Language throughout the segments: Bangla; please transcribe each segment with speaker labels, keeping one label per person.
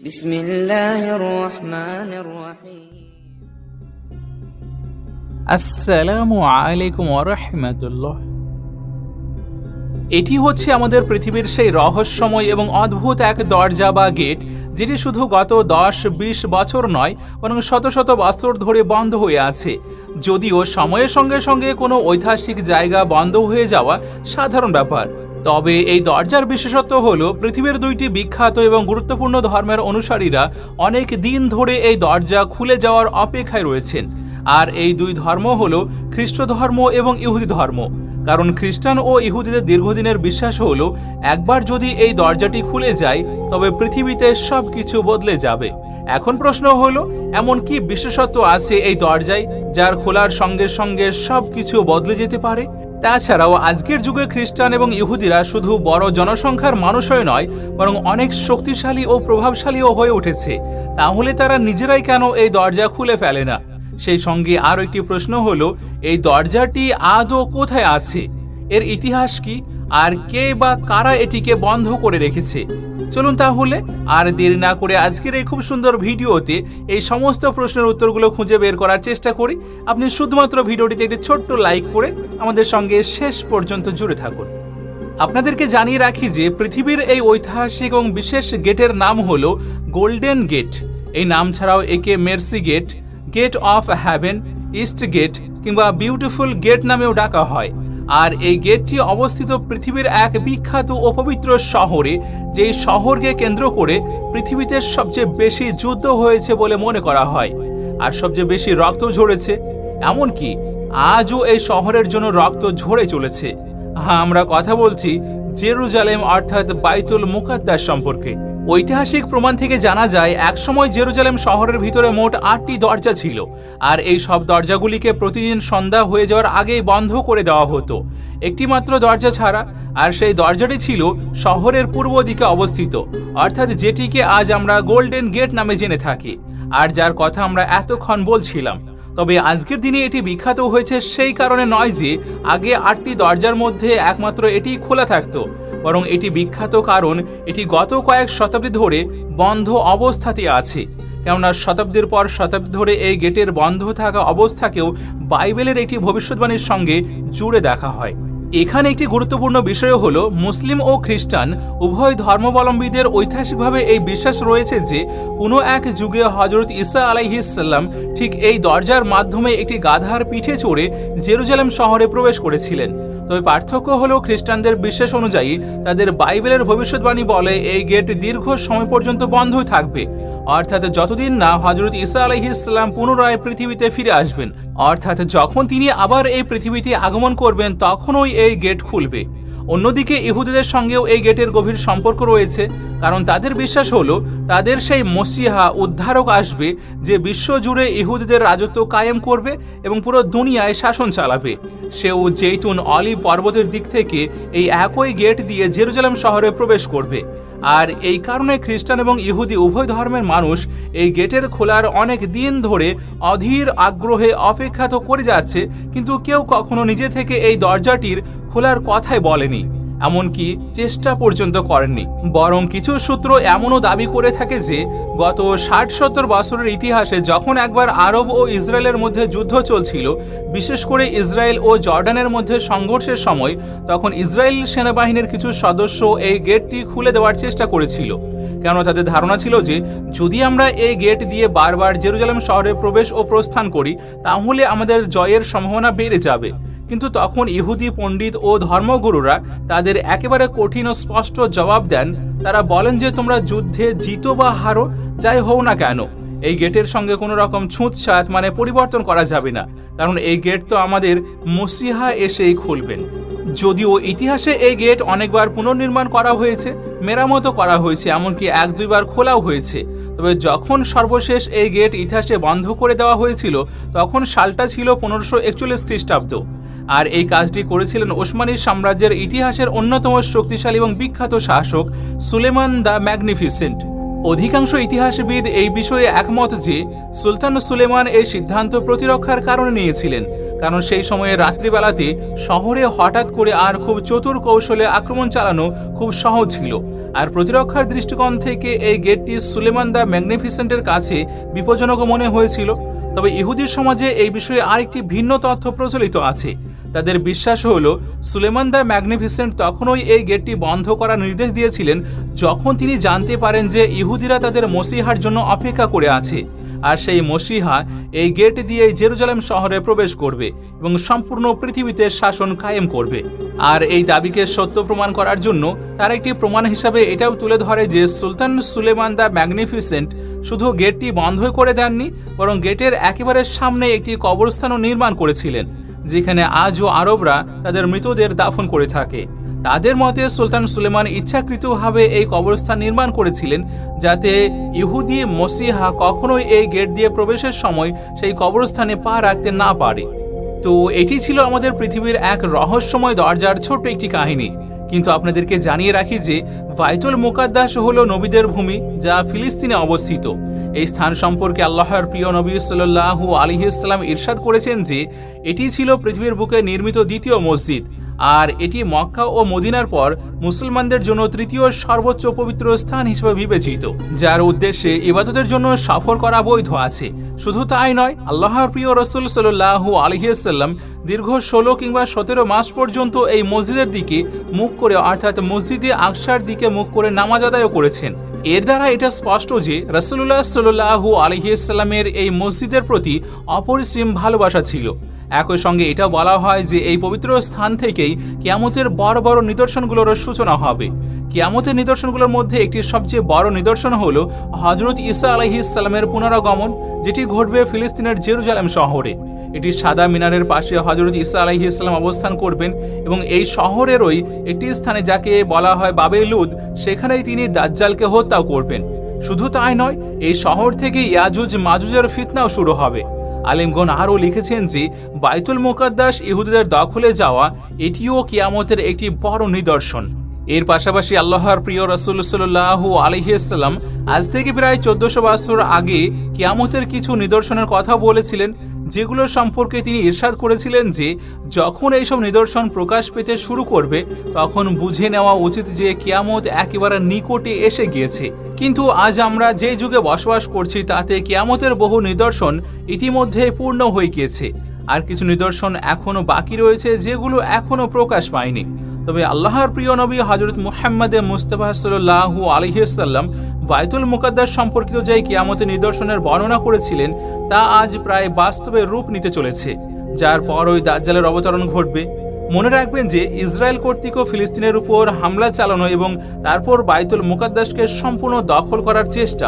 Speaker 1: بسم الله الرحمن الرحيم
Speaker 2: আসসালামু আলাইকুম ওরহমতুল্লাহ এটি হচ্ছে আমাদের পৃথিবীর সেই রহস্যময় এবং অদ্ভুত এক দরজা বা গেট যেটি শুধু গত দশ বিশ বছর নয় বরং শত শত বছর ধরে বন্ধ হয়ে আছে যদিও সময়ের সঙ্গে সঙ্গে কোনো ঐতিহাসিক জায়গা বন্ধ হয়ে যাওয়া সাধারণ ব্যাপার তবে এই দরজার বিশেষত্ব হল, পৃথিবীর দুইটি বিখ্যাত এবং গুরুত্বপূর্ণ ধর্মের অনুসারীরা অনেক দিন ধরে এই দরজা খুলে যাওয়ার অপেক্ষায় রয়েছেন। আর এই দুই ধর্ম হল, খ্রিস্ট ধর্ম এবং ইহুদি ধর্ম। কারণ খ্রিস্টান ও ইহুদিদের দীর্ঘদিনের বিশ্বাস হল, একবার যদি এই দরজাটি খুলে যায়, তবে পৃথিবীতে সব কিছু বদলে যাবে। এখন প্রশ্ন হলো, এমন কি বিশেষত্ব আছে এই দরজায়, যার খোলার সঙ্গে সঙ্গে সব কিছু বদলে যেতে পারে? তাছাড়াও আজকের যুগে খ্রিস্টান এবং ইহুদিরা শুধু বড় জনসংখ্যার মানুষই নয়, বরং অনেক শক্তিশালী ও প্রভাবশালীও হয়ে উঠেছে। তাহলে তারা নিজেরাই কেন এই দরজা খুলে ফেলে না? সেই সঙ্গে আরও একটি প্রশ্ন হলো, এই দরজাটি আদৌ কোথায় আছে? এর ইতিহাস কি? আর কে বা কারা এটিকে বন্ধ করে রেখেছে? চলুন তাহলে আর দেরি না করে আজকের এই খুব সুন্দর ভিডিওতে এই সমস্ত প্রশ্নের উত্তরগুলো খুঁজে বের করার চেষ্টা করি। আপনি শুধুমাত্র ভিডিওটিতে একটি ছোট্ট লাইক করে আমাদের সঙ্গে শেষ পর্যন্ত জুড়ে থাকুন। আপনাদেরকে জানিয়ে রাখি যে পৃথিবীর এই ঐতিহাসিক এবং বিশেষ গেটের নাম হল গোল্ডেন গেট। এই নাম ছাড়াও একে mercy gate gate of heaven, east gate কিংবা বিউটিফুল গেট নামেও ডাকা হয়। আর এই গেটটি অবস্থিত পৃথিবীর এক বিখ্যাত ও পবিত্র শহরে, যেই শহরকে কেন্দ্র করে পৃথিবীতে সবচেয়ে বেশি যুদ্ধ হয়েছে বলে মনে করা হয়। আর সবচেয়ে বেশি রক্ত ঝরেছে, এমনকি আজও এই শহরের জন্য রক্ত ঝরে চলেছে। হ্যাঁ আমরা কথা বলছি জেরুজালেম অর্থাৎ বাইতুল মুকাদ্দাস সম্পর্কে। ঐতিহাসিক প্রমাণ থেকে জানা যায়, একসময় জেরুজালেম শহরের ভিতরে মোট আটটি দরজা ছিল, আর এই সব দরজাগুলিকে প্রতিদিন সন্ধ্যা হয়ে যাওয়ার আগেই বন্ধ করে দেওয়া হতো। একটি মাত্র দরজা ছাড়া, আর সেই দরজাটি ছিল শহরের পূর্ব দিকে অবস্থিত, অর্থাৎ যেটিকে আজ আমরা গোল্ডেন গেট নামে জেনে থাকি, আর যার কথা আমরা এতক্ষণ বলছিলাম। তবে আজকের দিনে এটি বিখ্যাত হয়েছে সেই কারণে নয় যে, আগে আটটি দরজার মধ্যে একমাত্র এটি খোলা থাকতো বরং এটি বিখ্যাত কারণ এটি গত কয়েক শতাব্দী ধরে বন্ধ অবস্থাতে আছে। কেননা শতাব্দীর পর শতাব্দী ধরে এই গেটের বন্ধ থাকা অবস্থাকেও বাইবেলের একটি ভবিষ্যৎবাণীর সঙ্গে জুড়ে দেখা হয়। এখানে একটি গুরুত্বপূর্ণ বিষয় হল, মুসলিম ও খ্রিস্টান উভয় ধর্মাবলম্বীদের ঐতিহাসিকভাবে এই বিশ্বাস রয়েছে যে, কোনো এক যুগে হজরত ইসা আলাইহিসাল্লাম ঠিক এই দরজার মাধ্যমে একটি গাধার পিঠে চড়ে জেরুজালেম শহরে প্রবেশ করেছিলেন। তবে পার্থক্য হলো খ্রিস্টানদের বিশ্বাস অনুযায়ী তাদের বাইবেলের ভবিষ্যৎবাণী বলে এই গেট দীর্ঘ সময় পর্যন্ত বন্ধই থাকবে। অর্থাৎ যতদিন না হজরত ইসা ইসলাম পুনরায় পৃথিবীতে ফিরে আসবেন, অর্থাৎ যখন তিনি আবার এই পৃথিবীতে আগমন করবেন, তখনই এই গেট খুলবে। অন্যদিকে ইহুদিদের সঙ্গেও এই গেটের গভীর সম্পর্ক রয়েছে, কারণ তাদের বিশ্বাস হলো, তাদের সেই মসিহা উদ্ধারক আসবে যে বিশ্বজুড়ে ইহুদিদের রাজত্ব কায়েম করবে এবং পুরো দুনিয়ায় শাসন চালাবে। সেও জেইতুন অলি পর্বতের দিক থেকে এই একই গেট দিয়ে জেরুজালাম শহরে প্রবেশ করবে। আর এই কারণে খ্রিস্টান এবং ইহুদি উভয় ধর্মের মানুষ এই গেটের খোলার অনেক দিন ধরে অধীর আগ্রহে অপেক্ষা তো করে যাচ্ছে, কিন্তু কেউ কখনো নিজে থেকে এই দরজাটির খোলার কথাই বলেনি। এমনকি চেষ্টা পর্যন্ত করেননি। বরং কিছু সূত্র এমনও দাবি করে থাকে যে, গত ষাট সত্তর বছরের ইতিহাসে যখন একবার আরব ও ইসরায়েলের মধ্যে যুদ্ধ চলছিল, বিশেষ করে ইসরায়েল ও জর্ডানের মধ্যে সংঘর্ষের সময়, তখন ইসরায়েল সেনাবাহিনীর কিছু সদস্য এই গেটটি খুলে দেওয়ার চেষ্টা করেছিল। কেন তাদের ধারণা ছিল যে, যদি আমরা এই গেট দিয়ে বারবার জেরুজালেম শহরে প্রবেশ ও প্রস্থান করি, তাহলে আমাদের জয়ের সম্ভাবনা বেড়ে যাবে। কিন্তু তখন ইহুদি পণ্ডিত ও ধর্মগুরুরা তাদের একেবারে কঠিন ও স্পষ্ট জবাব দেন, তারা বলেন যে তোমরা যুদ্ধে জিতো বা হারো, যাই হও না কেন। এই গেটের সঙ্গে কোনো রকম ছুঁতছাত মানে পরিবর্তন করা যাবে না, কারণ এই গেট তো আমাদের মসিহা এসেই খুলবেন। যদিও ইতিহাসে এই গেট অনেকবার পুনর্নির্মাণ করা হয়েছে মেরামতো করা হয়েছে, এমনকি এক দুইবার খোলাও হয়েছে। তবে যখন সর্বশেষ এই গেট ইতিহাসে বন্ধ করে দেওয়া হয়েছিল, তখন সালটা ছিল পনেরোশো একচল্লিশ খ্রিস্টাব্দ। আর এই কাজটি করেছিলেন ওসমানী সাম্রাজ্যের ইতিহাসের অন্যতম শক্তিশালী এবং বিখ্যাত শাসক সুলেমান দ্য ম্যাগনিফিসেন্ট। অধিকাংশ ইতিহাসবিদ এই বিষয়ে একমত যে, সুলতান সুলেমান এই সিদ্ধান্ত প্রতিরক্ষার কারণে নিয়েছিলেন, কারণ সেই সময়ে রাত্রিবেলাতে শহরে হঠাৎ করে আর খুব চতুর কৌশলে আক্রমণ চালানো খুব সহজ ছিল। আর প্রতিরক্ষার দৃষ্টিকোণ থেকে এই গেটটি সুলেমান দ্য ম্যাগনিফিসেন্টের কাছে বিপজ্জনক মনে হয়েছিল। তবে ইহুদি সমাজে এই বিষয়ে আরেকটি ভিন্ন তথ্য প্রচলিত আছে। তাদের বিশ্বাস হল, সুলেমান দ্য ম্যাগনিফিসেন্ট তখনই এই গেটটি বন্ধ করার নির্দেশ দিয়েছিলেন যখন তিনি জানতে পারেন যে ইহুদিরা তাদের মসিহার জন্য অপেক্ষা করে আছে। আর সেই মসিহা এই গেট দিয়ে জেরুজালেম শহরে প্রবেশ করবে এবং সম্পূর্ণ পৃথিবীতে শাসন কায়েম করবে। আর এই দাবিকে সত্য প্রমাণ করার জন্য তার একটি প্রমাণ হিসাবে এটাও তুলে ধরে যে সুলতান সুলেমান দ্য ম্যাগনিফিসেন্ট শুধু গেটটি বন্ধ করে দেননি, বরং গেটের একেবারে সামনে একটি কবরস্থানও নির্মাণ করেছিলেন, যেখানে আজও আরবরা তাদের মৃতদের দাফন করে থাকে। তাদের মতে, সুলতান সুলেমান ইচ্ছাকৃতভাবে এই কবরস্থান নির্মাণ করেছিলেন যাতে ইহুদি মসিহা কখনোই এই গেট দিয়ে প্রবেশের সময় সেই কবরস্থানে পা রাখতে না পারে। তো এটি ছিল আমাদের পৃথিবীর এক রহস্যময় দরজার ছোট্ট একটি কাহিনী। কিন্তু আপনাদেরকে জানিয়ে রাখি যে বাইতুল মুকাদ্দাস হল নবীদের ভূমি যা ফিলিস্তিনে অবস্থিত। এই স্থান সম্পর্কে আল্লাহর প্রিয় নবী সাল্লাহু আলিহাস্লাম ইরশাদ করেছেন যে এটি ছিল পৃথিবীর বুকে নির্মিত দ্বিতীয় মসজিদ। আর এটি মক্কা ও মদিনার পর মুসলমানদের জন্য তৃতীয় সর্বোচ্চ পবিত্র স্থান হিসেবে বিবেচিত, যার উদ্দেশ্যে ইবাদতের জন্য সফর করা বৈধ আছে। শুধু তাই নয়, আল্লাহর প্রিয় রসুল সাল্লাহু আলহিয়াল্লাম দীর্ঘ ষোলো কিংবা সতেরো মাস পর্যন্ত এই মসজিদের দিকে মুখ করে, অর্থাৎ মসজিদে আকসার দিকে মুখ করে নামাজ আদায়ও করেছেন। এর দ্বারা এটা স্পষ্ট যে রসুল্লাহ সাল্লাহু আলহিয়াল্লামের এই মসজিদের প্রতি অপরিসীম ভালোবাসা ছিল। একই সঙ্গে এটা বলা হয় যে এই পবিত্র স্থান থেকেই কিয়ামতের বড় বড় নিদর্শনগুলোর সূচনা হবে। কিয়ামতের নিদর্শনগুলোর মধ্যে একটি সবচেয়ে বড় নিদর্শন হল হজরত ইসা আলহিসাল্লামের পুনরাগমন, যেটি ঘটবে ফিলিস্তিনের জেরুজালেম শহরে। এটি সাদা মিনারের পাশে হজরত ইসা আলাহি ইসলাম অবস্থান করবেন এবং এই শহরেরই একটি স্থানে যাকে বলা হয় বাবে লুদ সেখানেই তিনি দাজ্জালকে হত্যাও করবেন। শুধু তাই নয়, এই শহর থেকে ইয়াজুজ মাজুজের ফিতনাও শুরু হবে। আলিমগণ আরও লিখেছেন যে, বাইতুল মোকাদ্দাস ইহুদিদের দখলে যাওয়া, এটিও কিয়ামতের একটি বড় নিদর্শন। এর পাশাপাশি আল্লাহর প্রিয় রসুল সাল্লাহ আলহিসাল্লাম আজ থেকে প্রায় চোদ্দশো বছর আগে কিয়ামতের কিছু নিদর্শনের কথা বলেছিলেন। যেগুলো সম্পর্কে তিনি ইরশাদ করেছিলেন যে যখন এইসব নিদর্শন প্রকাশ পেতে শুরু করবে, তখন বুঝে নেওয়া উচিত যে কিয়ামত একেবারে নিকটে এসে গিয়েছে। কিন্তু আজ আমরা যে যুগে বসবাস করছি, তাতে কিয়ামতের বহু নিদর্শন ইতিমধ্যে পূর্ণ হয়ে গিয়েছে। আর কিছু নিদর্শন এখনও বাকি রয়েছে, যেগুলো এখনও প্রকাশ পায়নি। তবে আল্লাহর প্রিয় নবী হজরত মুহাম্মদে মুস্তফা সাল্লাহ আলহিসাল্লাম বাইতুল মুকাদ্দাস সম্পর্কিত যে কিয়ামতের নিদর্শনের বর্ণনা করেছিলেন, তা আজ প্রায় বাস্তবে রূপ নিতে চলেছে, যার পর ওই দাজ্জালের অবতরণ ঘটবে। মনে রাখবেন যে ইসরায়েল কর্তৃক ফিলিস্তিনের উপর হামলা চালানো এবং তারপর বাইতুল মুকাদ্দাসকে সম্পূর্ণ দখল করার চেষ্টা,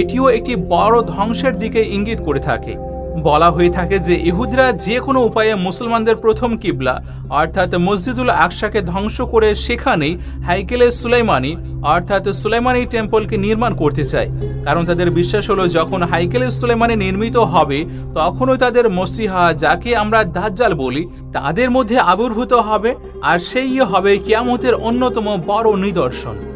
Speaker 2: এটিও একটি বড় ধ্বংসের দিকে ইঙ্গিত করে থাকে। বলা হয়ে থাকে যে ইহুদরা যে কোনো উপায়ে মুসলমানদের প্রথম কিবলা, অর্থাৎ মসজিদুল আকশাকে ধ্বংস করে সেখানেই হাইকেলে সুলাইমানি, অর্থাৎ সুলাইমানি টেম্পলকে নির্মাণ করতে চায়। কারণ তাদের বিশ্বাস হলো, যখন হাইকেলে সুলাইমানি নির্মিত হবে, তখনই তাদের মসিহা যাকে আমরা দাজ্জাল বলি, তাদের মধ্যে আবির্ভূত হবে, আর সেই হবে কিয়ামতের অন্যতম বড় নিদর্শন।